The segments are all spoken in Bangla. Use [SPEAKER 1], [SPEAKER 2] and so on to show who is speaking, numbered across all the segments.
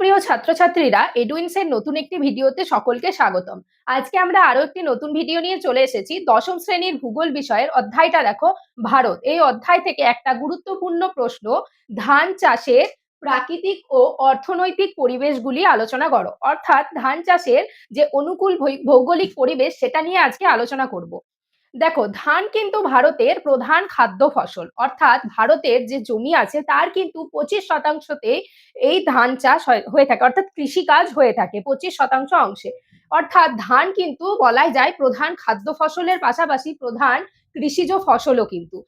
[SPEAKER 1] প্রিয় ছাত্রছাত্রীরা এডুইন্স এর নতুন একটি ভিডিওতে সকলকে স্বাগতম। আজকে আমরা আরও একটি নতুন ভিডিও নিয়ে চলে এসেছি। দশম শ্রেণির ভূগোল বিষয়ের অধ্যায়টা দেখো, ভারত। এই অধ্যায় থেকে একটা গুরুত্বপূর্ণ প্রশ্ন, ধান চাষের প্রাকৃতিক ও অর্থনৈতিক পরিবেশগুলি আলোচনা করো। অর্থাৎ ধান চাষের যে অনুকূল ভৌগোলিক পরিবেশ, সেটা নিয়ে আজকে আলোচনা করব। দেখো, ধান কিন্তু ভারতের প্রধান খাদ্য ফসল। অর্থাৎ ভারতের যে জমি আছে, তার কিন্তু পঁচিশ শতাংশতে এই ধান চাষ হয়- থাকে। অর্থাৎ কৃষিকাজ হয়ে থাকে পঁচিশ শতাংশ অংশে। অর্থাৎ ধান কিন্তু বলাই যায় প্রধান খাদ্য ফসলের পাশাপাশি প্রধান কৃষিজ ফসলও কিন্তু।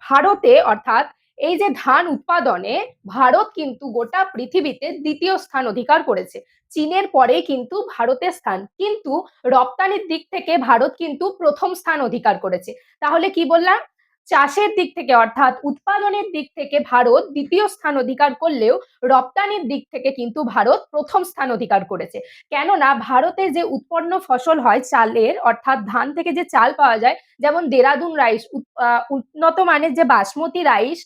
[SPEAKER 1] ভারতে অর্থাৎ এই যে ধান উৎপাদনে ভারত কিন্তু গোটা পৃথিবীতে দ্বিতীয় স্থান অধিকার করেছে। চীনের পরে কিন্তু ভারতের স্থান। কিন্তু রপ্তানির দিক থেকে ভারত কিন্তু প্রথম স্থান অধিকার করেছে। তাহলে কি বললাম? চাষের দিক থেকে অর্থাৎ উৎপাদনের দিক থেকে ভারত দ্বিতীয় স্থান অধিকার করলেও রপ্তানির দিক থেকে কিন্তু ভারত প্রথম স্থান অধিকার করেছে। কেননা ভারতে যে উৎপন্ন ফসল হয় চালের, অর্থাৎ ধান থেকে যে চাল পাওয়া যায়, যেমন দেরাদুন রাইস উন্নত মানের যে বাসমতি রাইস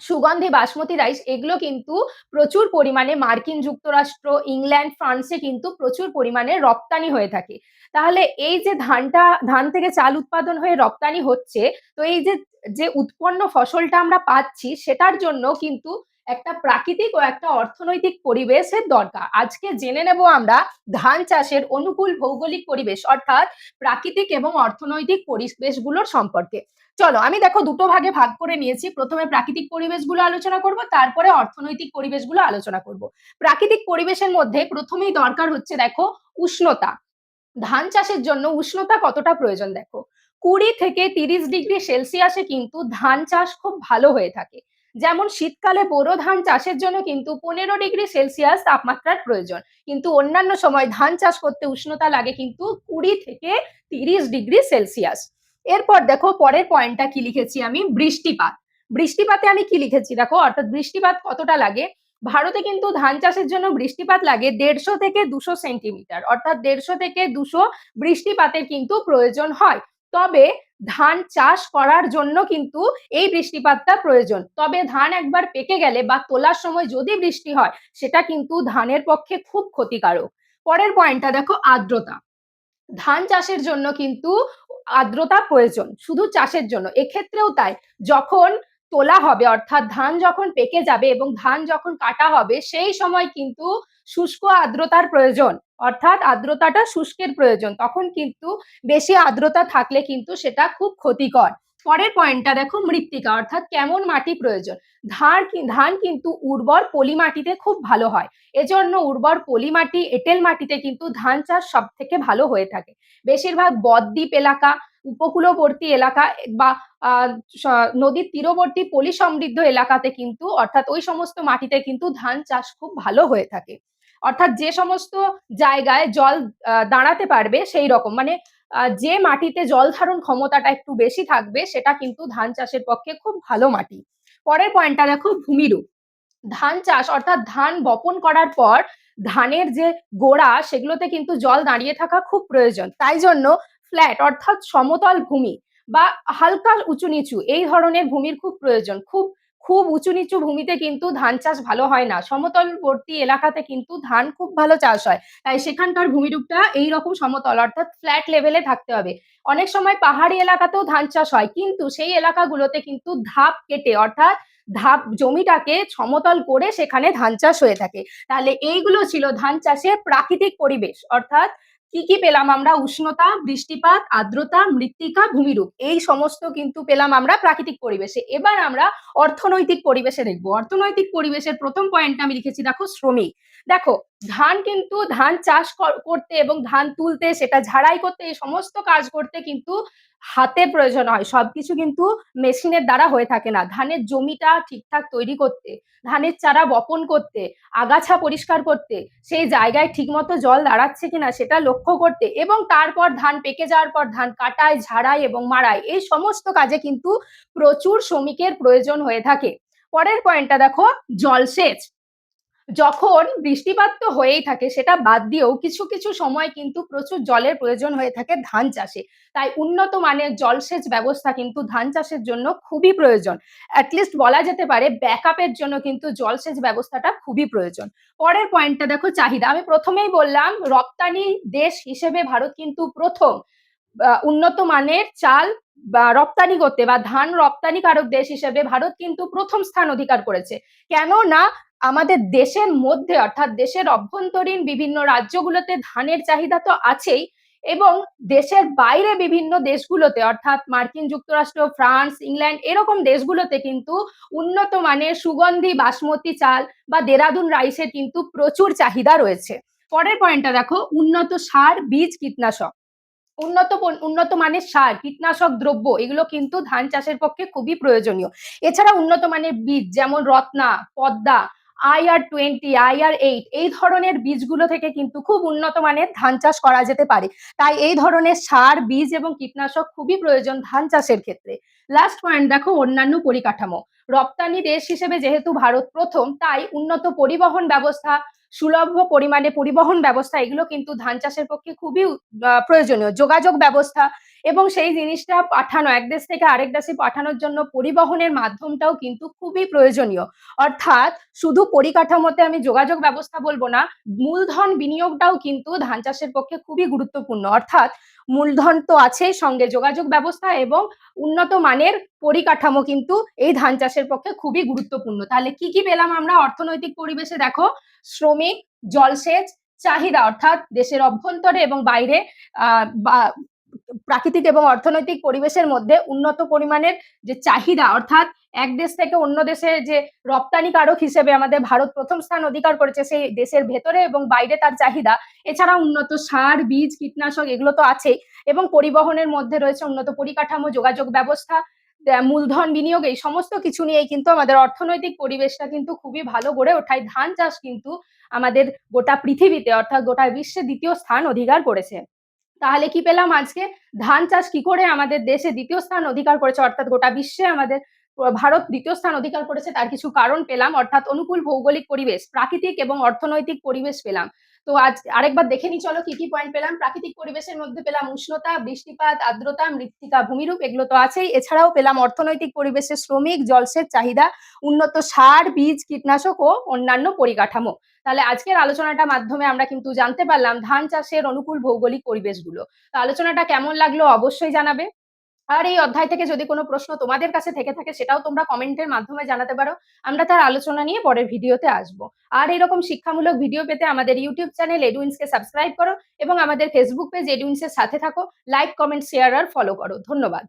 [SPEAKER 1] সুগন্ধি বাসমতি রাইস এগুলো কিন্তু প্রচুর পরিমাণে মার্কিন যুক্তরাষ্ট্র, ইংল্যান্ড, ফ্রান্সে কিন্তু প্রচুর পরিমাণে রপ্তানি হয়ে থাকে। তাহলে এই যে ধানটা, ধান থেকে চাল উৎপাদন হয়ে রপ্তানি হচ্ছে, তো এই যে যে উৎপন্ন ফসলটা আমরা পাচ্ছি, সেটার জন্য কিন্তু একটা প্রাকৃতিক ও একটা অর্থনৈতিক পরিবেশের দরকার। আজকে জেনে নেব আমরা ধান চাষের অনুকূল ভৌগোলিক পরিবেশ, অর্থাৎ প্রাকৃতিক এবং অর্থনৈতিক পরিবেশগুলোর সম্পর্কে। চলো, আমি দেখো দুটো ভাগে ভাগ করে নিয়েছি। প্রথমে প্রাকৃতিক পরিবেশগুলো আলোচনা করব, তারপরে অর্থনৈতিক পরিবেশগুলো আলোচনা করব। প্রাকৃতিক পরিবেশের মধ্যে প্রথমেই দরকার হচ্ছে দেখো উষ্ণতা। ধান চাষের জন্য উষ্ণতা কতটা প্রয়োজন দেখো? কুড়ি থেকে তিরিশ ডিগ্রি সেলসিয়াসে কিন্তু ধান চাষ খুব ভালো হয়ে থাকে। যেমন শীতকালে বোরো ধান চাষের জন্য কিন্তু পনেরো ডিগ্রি সেলসিয়াস তাপমাত্রার প্রয়োজন। কিন্তু অন্যান্য সময় ধান চাষ করতে উষ্ণতা লাগে কিন্তু কুড়ি থেকে তিরিশ ডিগ্রি সেলসিয়াস। এরপর দেখো পরের পয়েন্টটা কি লিখেছি আমি? বৃষ্টিপাত। বৃষ্টিপাতে আমি কি লিখেছি? দেখো, অর্থাৎ বৃষ্টিপাত কতটা লাগে? ভারতে কিন্তু ধান চাষের জন্য বৃষ্টিপাত লাগে দেড়শো থেকে দুশো সেন্টিমিটার। অর্থাৎ দেড়শো থেকে দুশো বৃষ্টিপাতের কিন্তু প্রয়োজন হয়। তবে ধান চাষ করার জন্য কিন্তু এই বৃষ্টিপাতটা প্রয়োজন। তবে ধান একবার পেকে গেলে বা তোলার সময় যদি বৃষ্টি হয়, সেটা কিন্তু ধানের পক্ষে খুব ক্ষতিকারক। পরের পয়েন্টটা দেখো, আর্দ্রতা। ধান চাষের জন্য কিন্তু আর্দ্রতা প্রয়োজন, শুধু চাষের জন্য। এক্ষেত্রেও তাই, যখন তোলা হবে, অর্থাৎ ধান যখন পেকে যাবে এবং ধান যখন কাটা হবে, সেই সময় কিন্তু শুষ্ক আর্দ্রতার প্রয়োজন। অর্থাৎ আর্দ্রতাটা শুষ্কের প্রয়োজন, তখন কিন্তু বেশি আর্দ্রতা থাকলে কিন্তু সেটা খুব ক্ষতিকর। পরের পয়েন্টটা দেখো মৃত্তিকা, অর্থাৎ কেমন মাটি প্রয়োজন? ধান ধান কিন্তু উর্বর পলি মাটিতে খুব ভালো হয়। এজন্য উর্বর পলি মাটি এঁটেল মাটিতে কিন্তু ধান চাষ সব থেকে ভালো হয়ে থাকে। বেশিরভাগ বদ্বীপ এলাকা, উপকূলবর্তী এলাকা বা নদীর তীরবর্তী পলি সমৃদ্ধ এলাকাতে কিন্তু, অর্থাৎ ওই সমস্ত মাটিতে কিন্তু ধান চাষ খুব ভালো হয়ে থাকে। অর্থাৎ যে সমস্ত জায়গায় জল দাঁড়াতে পারবে সেই রকম। মানে যে মাটিতে জল ধারণ ক্ষমতাটা একটু বেশি থাকবে, সেটা কিন্তু ধান চাষের পক্ষে খুব ভালো মাটি। পরের পয়েন্টটা দেখো, ভূমিরূপ। ধান চাষ, অর্থাৎ ধান বপন করার পর ধানের যে গোড়া, সেগুলোতে কিন্তু জল দাঁড়িয়ে থাকা খুব প্রয়োজন। তাই জন্য ফ্ল্যাট অর্থাৎ সমতল ভূমি বা হালকা উঁচু নিচু, এই ধরনের ভূমির খুব প্রয়োজন। খুব খুব উঁচু নিচু ভূমিতে কিন্তু ধান চাষ ভালো হয় না। সমতলবর্তী এলাকাতে কিন্তু ধান খুব ভালো চাষ হয়। তাই সেখানকার ভূমিরূপটা এইরকম সমতল, অর্থাৎ ফ্ল্যাট লেভেলে থাকতে হবে। অনেক সময় পাহাড়ি এলাকাতেও ধান চাষ হয়, কিন্তু সেই এলাকাগুলোতে কিন্তু ধাপ কেটে, অর্থাৎ ধাপ জমিটাকে সমতল করে সেখানে ধান চাষ হয়ে থাকে। তাহলে এইগুলো ছিল ধান চাষের প্রাকৃতিক পরিবেশ, অর্থাৎ কি কি পেলাম আমরা? উষ্ণতা, বৃষ্টিপাত, আর্দ্রতা, মৃত্তিকা, ভূমিরূপ। এই সমস্ত কিন্তু পেলাম আমরা প্রাকৃতিক পরিবেশে। এবার আমরা অর্থনৈতিক পরিবেশে দেখব। অর্থনৈতিক পরিবেশের প্রথম পয়েন্টটা আমি লিখেছি, দেখো শ্রমিক। দেখো ধান কিন্তু ধান চাষ কর- করতে এবং ধান তুলতে, সেটা ঝাড়াই করতে, এই সমস্ত কাজ করতে কিন্তু হাতের প্রয়োজন হয়। সবকিছু কিন্তু মেশিনের দ্বারা হয়ে থাকে না। ধানের জমিটা ঠিকঠাক তৈরি করতে, ধানের চারা বপন করতে, আগাছা পরিষ্কার করতে, সেই জায়গায় ঠিকমতো জল দাঁড়াচ্ছে কিনা সেটা লক্ষ্য করতে এবং তারপর ধান পেকে যাওয়ার পর ধান কাটায় ঝাড়াই এবং মাড়াই এই সমস্ত কাজে কিন্তু প্রচুর শ্রমিকের প্রয়োজন হয়ে থাকে। পরের পয়েন্টটা দেখো, জলসেচ। যখন বৃষ্টিপাত তো হয়েই থাকে, সেটা বাদ দিয়েও কিছু কিছু সময় কিন্তু প্রচুর জলের প্রয়োজন হয়ে থাকে ধান চাষে। তাই উন্নত মানের জলসেচ ব্যবস্থা কিন্তু ধান চাষের জন্য খুবই প্রয়োজন। অ্যাটলিস্ট বলা যেতে পারে ব্যাকআপের জন্য কিন্তু জলসেচ ব্যবস্থাটা খুবই প্রয়োজন। পরের পয়েন্টটা দেখো চাহিদা। আমি প্রথমেই বললাম, রপ্তানি দেশ হিসেবে ভারত কিন্তু প্রথম উন্নত মানের চাল বা রপ্তানি করতে বা ধান রপ্তানিকারক দেশ হিসেবে ভারত কিন্তু প্রথম স্থান অধিকার করেছে। কেন না আমাদের দেশের মধ্যে, অর্থাৎ দেশের অভ্যন্তরীণ বিভিন্ন রাজ্যগুলোতে ধানের চাহিদা তো আছেই এবং দেশের বাইরে বিভিন্ন দেশগুলোতে, অর্থাৎ মার্কিন যুক্তরাষ্ট্র, ফ্রান্স, ইংল্যান্ড, এরকম দেশগুলোতে কিন্তু উন্নত মানের সুগন্ধি, বাসমতি চাল বা দেরাদুন রাইসের কিন্তু প্রচুর চাহিদা রয়েছে। পরের পয়েন্টটা দেখো, উন্নত সার, বীজ, কীটনাশক। উন্নত উন্নত মানের সার, কীটনাশক দ্রব্য, এগুলো কিন্তু ধান চাষের পক্ষে খুবই প্রয়োজনীয়। এছাড়া উন্নত মানের বীজ, যেমন Ratna, Padma IR twenty IR eight এই ধরনের বীজগুলো থেকে কিন্তু খুব উন্নত মানের ধান চাষ করা যেতে পারে। তাই এই ধরনের সার, বীজ এবং কীটনাশক খুবই প্রয়োজন ধান চাষের ক্ষেত্রে। লাস্ট পয়েন্ট দেখো অন্যান্য পরিকাঠামো। রপ্তানি দেশ হিসেবে যেহেতু ভারত প্রথম, তাই উন্নত পরিবহন ব্যবস্থা, সুলভ পরিমাণে পরিবহন ব্যবস্থা, এগুলো কিন্তু ধান চাষের পক্ষে খুবই প্রয়োজনীয়। যোগাযোগ ব্যবস্থা এবং সেই জিনিসটা পাঠানো, এক দেশ থেকে আরেক দেশে পাঠানোর জন্য পরিবহনের মাধ্যমটাও কিন্তু খুবই প্রয়োজনীয়। অর্থাৎ শুধু পরিকাঠামোতে আমি যোগাযোগ ব্যবস্থা বলব না, মূলধন বিনিয়োগটাও কিন্তু ধান চাষের পক্ষে খুবই গুরুত্বপূর্ণ। অর্থাৎ মূলধন তো আছেই সঙ্গে, যোগাযোগ ব্যবস্থা এবং উন্নত মানের পরিকাঠামো কিন্তু এই ধান চাষের পক্ষে খুবই গুরুত্বপূর্ণ। তাহলে কি কি পেলাম আমরা? অর্থনৈতিক পরিবেশে দেখো, শ্রমিক, জলসেচ, চাহিদা, অর্থাৎ দেশের অভ্যন্তরে এবং বাইরে প্রাকৃতিক এবং অর্থনৈতিক পরিবেশের মধ্যে উন্নত পরিমাণের যে চাহিদা, অর্থাৎ এক দেশ থেকে অন্য দেশে যে রপ্তানিকারক হিসেবে আমাদের ভারত প্রথম স্থান অধিকার করেছে, সেই দেশের ভেতরে এবং বাইরে তার চাহিদা। এছাড়া উন্নত সার, বীজ, কীটনাশক এগুলো তো আছেই এবং পরিবহনের মধ্যে রয়েছে উন্নত পরিকাঠামো, যোগাযোগ ব্যবস্থা মূলধন বিনিয়োগ এই সমস্ত কিছু নিয়েই কিন্তু আমাদের অর্থনৈতিক পরিবেশটা কিন্তু খুবই ভালো গড়ে ওঠায়। ধান চাষ কিন্তু আমাদের গোটা পৃথিবীতে অর্থাৎ গোটা বিশ্বে দ্বিতীয় স্থান অধিকার করেছে। তাহলে কি পেলাম আজকে? ধান চাষ কি করে আমাদের দেশে দ্বিতীয় স্থান অধিকার করেছে? অর্থাৎ গোটা বিশ্বে আমাদের ভারত দ্বিতীয় স্থান অধিকার করেছে, তার কিছু কারণ পেলাম। অর্থাৎ অনুকূল ভৌগোলিক পরিবেশ, প্রাকৃতিক এবং অর্থনৈতিক পরিবেশ পেলাম। তো আজ আরেকবার দেখে নি চলো কি কি পয়েন্ট পেলাম। প্রাকৃতিক পরিবেশের মধ্যে পেলাম উষ্ণতা, বৃষ্টিপাত, আর্দ্রতা, মৃত্তিকা ভূমিরূপ, এগুলো তো আছেই। এছাড়াও পেলাম অর্থনৈতিক পরিবেশে শ্রমিক, জলসেচ চাহিদা, উন্নত সার, বীজ, কীটনাশক ও অন্যান্য পরিকাঠামো। তাহলে আজকের আলোচনাটার মাধ্যমে আমরা কিন্তু জানতে পারলাম ধান চাষের অনুকূল ভৌগোলিক পরিবেশগুলো। তো আলোচনাটা কেমন লাগল অবশ্যই জানাবে। আর এই অধ্যায় থেকে যদি কোনো প্রশ্ন তোমাদের কাছে থেকে থাকে, সেটাও তোমরা কমেন্টের মাধ্যমে জানাতে পারো। আমরা তার আলোচনা নিয়ে পরের ভিডিওতে আসব। আর এরকম শিক্ষামূলক ভিডিও পেতে আমাদের ইউটিউব চ্যানেল এডুইন্সকে সাবস্ক্রাইব করো এবং আমাদের ফেসবুক পেজ এডুইন্সের সাথে থাকো। লাইক কমেন্ট শেয়ার আর ফলো করো। ধন্যবাদ।